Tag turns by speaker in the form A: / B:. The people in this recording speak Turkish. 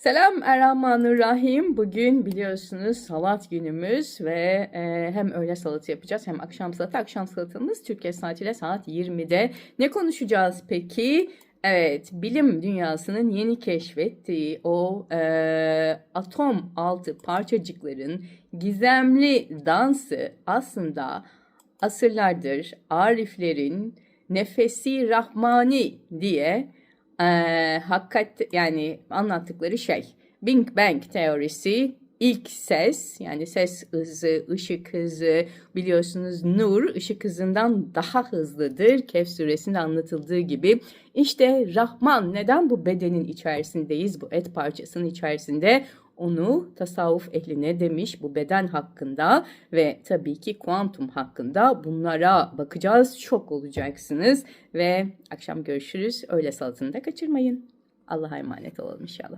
A: Selam Errahmanirrahim. Bugün biliyorsunuz salat günümüz ve e, hem öğle salatı yapacağız hem akşam salatı. Akşam salatamız Türkiye saatiyle saat 20'de. Ne konuşacağız peki? Evet, bilim dünyasının yeni keşfettiği o e, atom altı parçacıkların gizemli dansı aslında asırlardır Ariflerin nefesi rahmani diye eee hakikat yani anlattıkları şey. Big Bang teorisi ilk ses yani ses hızı, ışık hızı biliyorsunuz nur ışık hızından daha hızlıdır. Kehf suresinde anlatıldığı gibi. İşte Rahman neden bu bedenin içerisindeyiz bu et parçasının içerisinde onu tasavvuf ehli ne demiş bu beden hakkında ve tabii ki kuantum hakkında bunlara bakacağız. Şok olacaksınız ve akşam görüşürüz. Öğle salatını da kaçırmayın. Allah'a emanet olalım inşallah.